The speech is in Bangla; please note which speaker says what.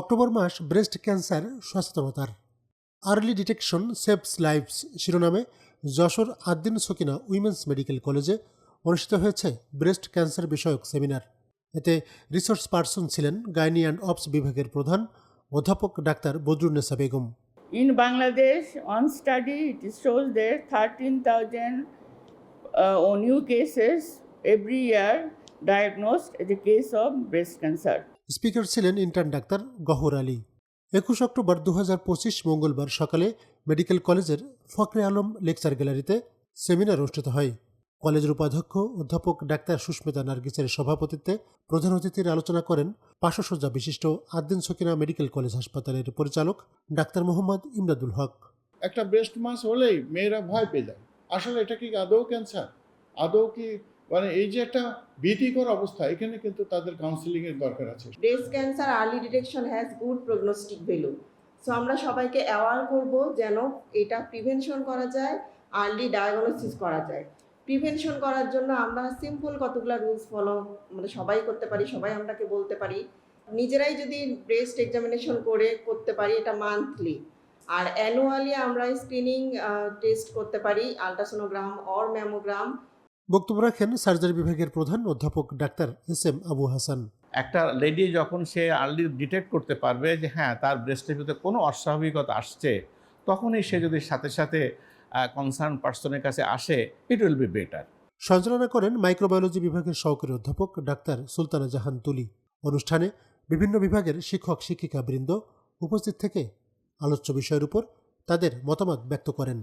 Speaker 1: অক্টোবর মাস ব্রেস্ট ক্যান্সার সচেতনতার। আর্লি ডিটেকশন সেভস লাইভস শিরোনামে যশোর আদ্দিন সকিনা উইমেন্স মেডিকেল কলেজে অনুষ্ঠিত হয়েছে ব্রেস্ট ক্যান্সার বিষয়ক সেমিনার। এতে রিসোর্স পার্সন ছিলেন গাইনি অ্যান্ড অপস বিভাগের প্রধান অধ্যাপক doctor Badrunnesa Begum.
Speaker 2: In Bangladesh, on study, it shows that 13,000 uh, or new cases every year diagnosed a case of breast cancer.
Speaker 1: Speaker ছিলেন ইন্টার্ন ডাক্তার গহর আলী। একুশ অক্টোবর দু পঁচিশ মঙ্গলবার সকালে মেডিকেল কলেজের ফখরে আলম লেকচার গ্যালারিতে সেমিনার অনুষ্ঠিত হয়। কলেজের উপাধ্যক্ষ অধ্যাপক ডাক্তার সুস্মিতা নার্গিসের সভাপতিত্বে প্রধান অতিথির আলোচনা করেন পার্শ্বসজ্জা বিশিষ্ট আদ্দিন সকিনা মেডিকেল কলেজ হাসপাতালের পরিচালক ডাক্তার মোহাম্মদ ইমরাদুল হক।
Speaker 3: একটা ব্রেস্ট মাস হলেই মেয়েরা ভয় পেয়ে যায়। আসলে এটা কি আদৌ ক্যান্সার আদৌ কি মানে এই যে একটা ভীতিকর অবস্থা, এখানে কিন্তু তাদের কাউন্সিলিং এর দরকার আছে।
Speaker 4: Breast cancer early detection has good prognostic value so আমরা সবাইকে অ্যাওয়ার করব যেন এটা প্রিভেনশন করা যায় আর্লি ডায়াগনোসিস করা যায়। প্রিভেনশন করার জন্য আমরা সিম্পল কতগুলো রুলস ফলো মানে সবাই করতে পারি, সবাই আমরাকে বলতে পারি। নিজেরাই যদি ব্রেস্ট এক্সামিনেশন করে করতে পারি, এটা মান্থলি আর অ্যানুয়ালি আমরা স্ক্রিনিং টেস্ট করতে পারি আলট্রাসোনোগ্রাম অর ম্যামোগ্রাম
Speaker 1: বক্তব্য রাখেন সার্জারি বিভাগের প্রধান অধ্যাপক ডাক্তার এস এম আবু হাসান।
Speaker 5: একটা লেডি যখন সে আর্লি ডিটেক্ট করতে পারবে যে হ্যাঁ তার ব্রেস্টের ভিতরে কোনো অস্বাভাবিকতা আসছে তখনই সে যদি সাথে সাথে কনসার্ন পার্সনের কাছে আসে ইট উইল বি বেটার
Speaker 1: সঞ্চালনা করেন মাইক্রোবায়োলজি বিভাগের সহকারী অধ্যাপক ডাক্তার সুলতানা জাহান তুলি। অনুষ্ঠানে বিভিন্ন বিভাগের শিক্ষক শিক্ষিকা বৃন্দ উপস্থিত থেকে আলোচ্য বিষয়ের উপর তাদের মতামত ব্যক্ত করেন।